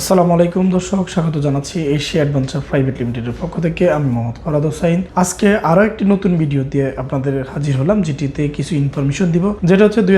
আসসালামু আলাইকুম দর্শক, স্বাগত জানাচ্ছি এশিয়া অ্যাডভেঞ্চার প্রাইভেট লিমিটেডের পক্ষ থেকে। আমি মোহাম্মদ ফরাদ হোসাইন আজকে আরও একটি নতুন ভিডিও দিয়ে আপনাদের হাজির হলাম, যেটিতে কিছু ইনফরমেশন দিব। যেটা হচ্ছে দুই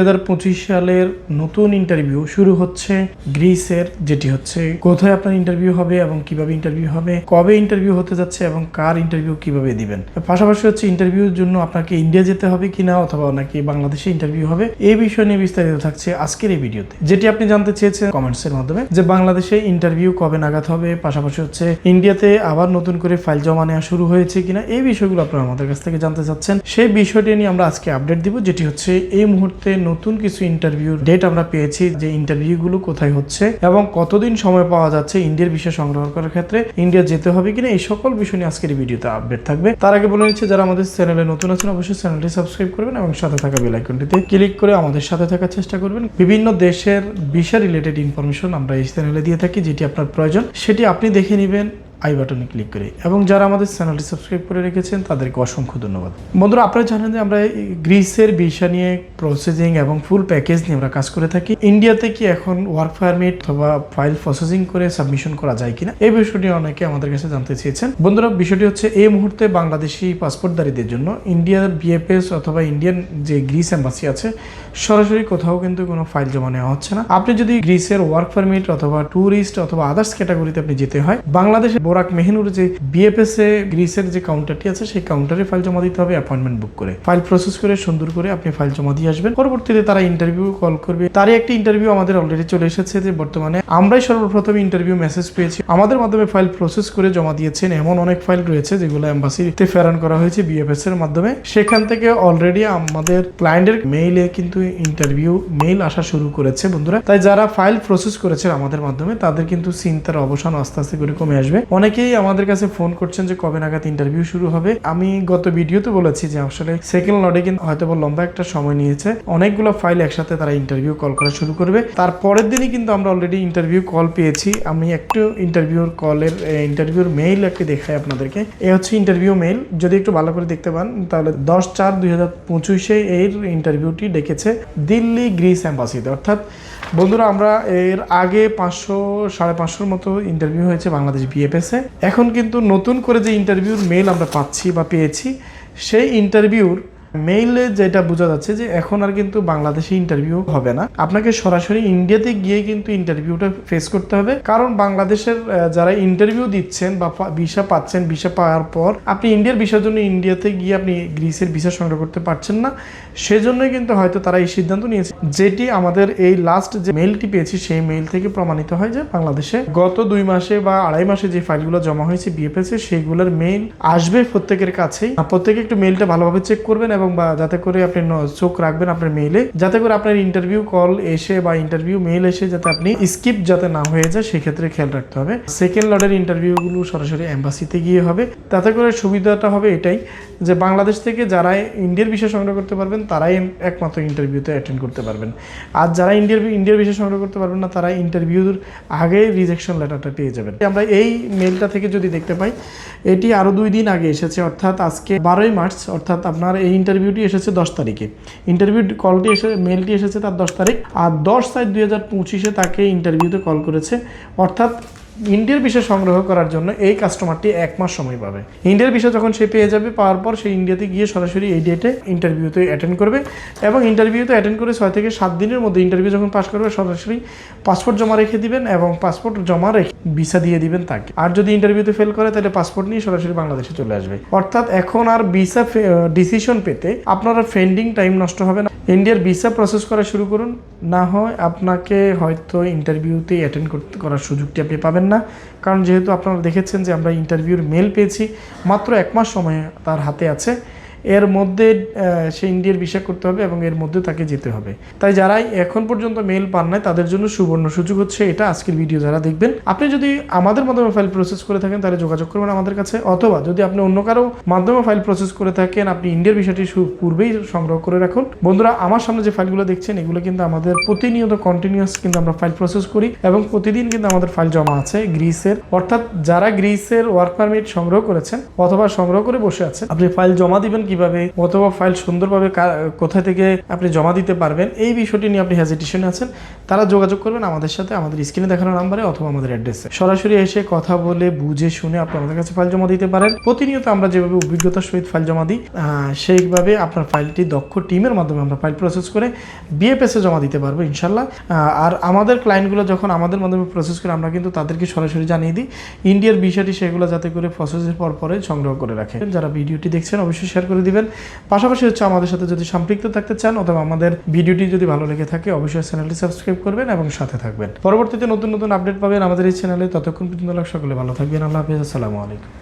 সালের নতুন ইন্টারভিউ শুরু হচ্ছে গ্রিসের, যেটি হচ্ছে কোথায় আপনার ইন্টারভিউ হবে এবং কীভাবে ইন্টারভিউ হবে, কবে ইন্টারভিউ হতে যাচ্ছে এবং কার ইন্টারভিউ কীভাবে দিবেন। পাশাপাশি হচ্ছে ইন্টারভিউর জন্য আপনাকে ইন্ডিয়া যেতে হবে কিনা অথবা নাকি বাংলাদেশে ইন্টারভিউ হবে এই বিষয় নিয়ে বিস্তারিত থাকছে আজকের এই ভিডিওতে। যেটি আপনি জানতে চেয়েছেন কমেন্টস এর মাধ্যমে, যে বাংলাদেশে ইন্টারভিউ কবে নাগাদ হবে? পাশাপাশি হচ্ছে ইন্ডিয়াতে আবার নতুন করে ফাইল জমা নেওয়া শুরু হয়েছে কিনা? এই বিষয়গুলো আপনারা আমাদের কাছ থেকে জানতে চাচ্ছেন। সেই বিষয়টি নিয়ে আমরা আজকে আপডেট দিব, যেটি হচ্ছে এই মুহূর্তে নতুন কিছু ইন্টারভিউর ডেট আমরা পেয়েছি, যে ইন্টারভিউগুলো কোথায় হচ্ছে এবং কতদিন সময় পাওয়া যাচ্ছে ইন্ডিয়ার বিষয় সংগ্রহ করার ক্ষেত্রে, ইন্ডিয়া যেতে হবে কিনা? এই সকল বিষয় নিয়ে আজকের ভিডিওতে আপডেট থাকবে। তার আগে বলে নিচ্ছে, যারা আমাদের চ্যানেলে নতুন আছেন, অবশ্যই চ্যানেলটি সাবস্ক্রাইব করবেন এবং সাথে থাকা বেল আইকনটিতে ক্লিক করে আমাদের সাথে থাকার চেষ্টা করবেন। বিভিন্ন দেশের বিষয় রিলেটেড ইনফরমেশন আমরা এই চ্যানেলে দিয়ে থাকি যেটি আপনার প্রয়োজন সেটি আপনি দেখে নেবেন। আই বাটনে ক্লিক করে এবং যারা আমাদের চ্যানেলটি সাবস্ক্রাইব করে রেখেছেন তাদেরকে অসংখ্য ধন্যবাদ। বন্ধুরা, আপনারা জানেন যে আমরা গ্রিসের ভিসা নিয়ে প্রসেসিং এবং ফুল প্যাকেজ নিয়ে আমরা কাজ করে থাকি। ইন্ডিয়াতে কি এখন ওয়ার্ক পারমিট অথবা ফাইল প্রসেসিং করে সাবমিশন করা যায় কিনা? এই বিষয়টি অনেকে আমাদের কাছে জানতে চেয়েছেন। বন্ধুরা, বিষয়টি হচ্ছে এই মুহূর্তে বাংলাদেশি পাসপোর্টধারীদের জন্য ইন্ডিয়ার বিএফএস অথবা ইন্ডিয়ান যে গ্রিস এম্বাসি আছে, সরাসরি কোথাও কিন্তু কোনো ফাইল জমা নেওয়া হচ্ছে না। আপনি যদি গ্রিসের ওয়ার্ক পারমিট অথবা ট্যুরিস্ট অথবা আদার্স ক্যাটাগরিতে আপনি যেতে হয়, বাংলাদেশে বোরাক মেহিনুর যে বিএফএস এ গ্রিসের যে কাউন্টারটি আছে, সেই কাউন্টারে ফাইল জমা দিতে হবে অ্যাপয়েন্টমেন্ট বুক করে। ফাইল প্রসেস করে, সুন্দর করে আপনি ফাইল জমা দিয়ে আসবেন। পরবর্তীতে তারা ইন্টারভিউ কল করবে। তারই একটি ইন্টারভিউ আমাদের অলরেডি চলে এসেছে যে বর্তমানে আমরাই সর্বপ্রথম ইন্টারভিউ মেসেজ পেয়েছি। আমাদের মাধ্যমে ফাইল প্রসেস করে জমা দিয়েছেন এমন অনেক ফাইল রয়েছে যেগুলো এম্বাসিতে ফেরান করা হয়েছে বিএফএস এর মাধ্যমে। সেখান থেকে অলরেডি আমাদের ক্লায়েন্টের মেইলে কিন্তু ইন্টারভিউ মেইল আসা শুরু করেছে বন্ধুরা। তাই যারা ফাইল প্রসেস করেছে আমাদের মাধ্যমে, তাদের কিন্তু চিন্তার অবসান আস্তে আস্তে করে কমে আসবে। অনেকেই আমাদের কাছে ফোন করছেন যে কবে নাগাদ ইন্টারভিউ শুরু হবে। আমি গত ভিডিওতে বলেছি যে আসলে সেকেন্ড লডে কিন্তু হয়তো লম্বা একটা সময় নিয়েছে। অনেকগুলো ফাইল একসাথে তারা ইন্টারভিউ কল করা শুরু করবে। তারপরের দিনই কিন্তু আমরা অলরেডি ইন্টারভিউ কল পেয়েছি। আমি একটু ইন্টারভিউর কলের ইন্টারভিউর মেইল একটি দেখাই আপনাদেরকে। এ হচ্ছে ইন্টারভিউ মেইল যদি একটু ভালো করে দেখতে পান, তাহলে দশ চার দুই হাজার পঁচিশে এর ইন্টারভিউটি ডেকেছে দিল্লি গ্রিস অ্যাম্বাসিতে অর্থাৎ বন্ধুরা, আমরা এর আগে পাঁচশো, সাড়ে পাঁচশোর মতো ইন্টারভিউ হয়েছে বাংলাদেশ বিএফএসে এখন কিন্তু নতুন করে যে ইন্টারভিউর মেল আমরা পাচ্ছি বা পেয়েছি সেই ইন্টারভিউর মেইলে যেটা বোঝা যাচ্ছে যে এখন আর কিন্তু বাংলাদেশে ইন্টারভিউ হবে না। আপনাকে সরাসরি ইন্ডিয়াতে গিয়ে কিন্তু ইন্টারভিউটা ফেস করতে হবে। কারণ বাংলাদেশের যারা ইন্টারভিউ দিচ্ছেন বা ভিসা পাচ্ছেন ভিসা পাওয়ার পর আপনি ইন্ডিয়ার ভিসার জন্য ইন্ডিয়াতে গিয়ে আপনি গ্রিসের ভিসা সংগ্রহ করতে পারছেন না। সেজন্যই কিন্তু হয়তো তারা এই সিদ্ধান্ত নিয়েছে। যেটি আমাদের এই লাস্ট যে মেইলটি পেয়েছি, সেই মেইল থেকে প্রমাণিত হয় যে বাংলাদেশে গত দুই মাসে বা আড়াই মাসে যে ফাইলগুলো জমা হয়েছে বিএফএস এ সেইগুলোর মেইল আসবে প্রত্যেকের কাছেই। প্রত্যেকে একটু মেইলটা ভালোভাবে চেক করবেন এবং বা যাতে করে আপনি চোখ রাখবেন আপনার মেইলে, যাতে করে আপনার ইন্টারভিউ কল এসে বা ইন্টারভিউ মেইল এসে যাতে আপনি স্কিপ যাতে না হয়ে যায়, সেক্ষেত্রে খেয়াল রাখতে হবে। সেকেন্ড লটের ইন্টারভিউগুলো সরাসরি এম্বাসিতে গিয়ে হবে। তাতে করে সুবিধাটা হবে এটাই যে বাংলাদেশ থেকে যারা ইন্ডিয়ার বিষয় সংগ্রহ করতে পারবেন, তারাই একমাত্র ইন্টারভিউতে অ্যাটেন্ড করতে পারবেন। আর যারা ইন্ডিয়ার ইন্ডিয়ার বিষয় সংগ্রহ করতে পারবেন না, তারা ইন্টারভিউর আগে রিজেকশন লেটারটা পেয়ে যাবেন। আমরা এই মেলটা থেকে যদি দেখতে পাই, এটি আরও দুই দিন আগে এসেছে, অর্থাৎ আজকে বারোই মার্চ, অর্থাৎ আপনার এই ইন্টারভিউটি এসেছে দশ তারিখে। ইন্টারভিউ কলটি এসে মেলটি এসেছে তার দশ তারিখ। আর দশ সাত দুই হাজার পঁচিশে তাকে ইন্টারভিউতে কল করেছে। অর্থাৎ ইন্ডিয়ার বিষয় সংগ্রহ করার জন্য এই কাস্টমারটি এক মাস সময় পাবে। ইন্ডিয়ার বিষয় যখন সে পেয়ে যাবে, পাওয়ার পর সে ইন্ডিয়াতে গিয়ে সরাসরি এই ডেটে ইন্টারভিউতে অ্যাটেন্ড করবে এবং ইন্টারভিউতে অ্যাটেন্ড করে ছয় থেকে সাত দিনের মধ্যে ইন্টারভিউ যখন পাস করবে, সরাসরি পাসপোর্ট জমা রেখে দিবেন এবং পাসপোর্ট জমা রেখে ভিসা দিয়ে দিবেন তাকে। আর যদি ইন্টারভিউতে ফেল করে, তাহলে পাসপোর্ট নিয়ে সরাসরি বাংলাদেশে চলে আসবে। অর্থাৎ এখন আর ভিসা ডিসিশন পেতে আপনারা ফেন্ডিং টাইম নষ্ট হবে না। ইন্ডিয়ার ভিসা প্রসেস করা শুরু করুন। না হয় আপনাকে হয়তো ইন্টারভিউতে অ্যাটেন্ড করতে করার সুযোগটি আপনি পাবেন। না। কারণ যেহেতু আপনারা দেখেছেন যে আমরা ইন্টারভিউর মেল পেয়েছি, মাত্র এক মাস সময় তার হাতে আছে। এর মধ্যে সে ইন্ডিয়ার বিষয় করতে হবে এবং এর মধ্যে তাকে যেতে হবে। তাই যারা এখন পর্যন্ত মেল পান নাই, তাদের জন্য সুবর্ণ সুযোগ হচ্ছে এটা আজকের ভিডিও যারা দেখবেন। আপনি যদি আমাদের মাধ্যমে ফাইল প্রসেস করে থাকেন, তাহলে যোগাযোগ করবেন আমাদের কাছে। অথবা যদি আপনি অন্য কারও মাধ্যমে ফাইল প্রসেস করে থাকেন, আপনি ইন্ডিয়ার সু- পূর্বেই সংগ্রহ করে রাখুন। বন্ধুরা, আমার সামনে যে ফাইলগুলো দেখছেন, এগুলো কিন্তু আমাদের প্রতিনিয়ত কন্টিনিউয়াস কিন্তু আমরা ফাইল প্রসেস করি এবং প্রতিদিন কিন্তু আমাদের ফাইল জমা আছে গ্রিসের। অর্থাৎ যারা গ্রিসের ওয়ার্ক পারমিট সংগ্রহ করেছেন অথবা সংগ্রহ করে বসে আছেন, আপনি ফাইল জমা দিবেন কীভাবে অথবা ফাইল সুন্দরভাবে কোথা থেকে আপনি জমা দিতে পারবেন, এই বিষয়টি নিয়ে আপনি হেজিটেশনে আছেন, তারা যোগাযোগ করবেন আমাদের সাথে, আমাদের স্ক্রিনে দেখানো নাম্বারে অথবা আমাদের অ্যাড্রেসে সরাসরি এসে কথা বলে, বুঝে শুনে আপনি আমাদের কাছে ফাইল জমা দিতে পারেন। প্রতিনিয়ত আমরা যেভাবে অভিজ্ঞতার সহিত ফাইল জমা দিই সেইভাবে আপনার ফাইলটি দক্ষ টিমের মাধ্যমে আমরা ফাইল প্রসেস করে বিএফএসে জমা দিতে পারব ইনশাল্লাহ আর আমাদের ক্লায়েন্টগুলো যখন আমাদের মাধ্যমে প্রসেস করে, আমরা কিন্তু তাদেরকে সরাসরি জানিয়ে দিই। ইন্ডিয়ার বিষয়টি সেগুলো যাতে করে প্রসেসের পর পরে সংগ্রহ করে রাখে। যারা ভিডিওটি দেখছেন, অবশ্যই শেয়ার করে দিবেন। পাশাপাশি হচ্ছে আমাদের সাথে যদি সম্পৃক্ত থাকতে চান অথবা আমাদের ভিডিওটি যদি ভালো লেগে থাকে, অবশ্যই চ্যানেলটি সাবস্ক্রাইব করবেন এবং সাথে থাকবেন। পরবর্তীতে নতুন নতুন আপডেট পাবেন আমাদের এই চ্যানেলে। ততক্ষণ পর্যন্ত সকলে ভালো থাকবেন। আল্লাহ হাফিজ। আসসালামু আলাইকুম।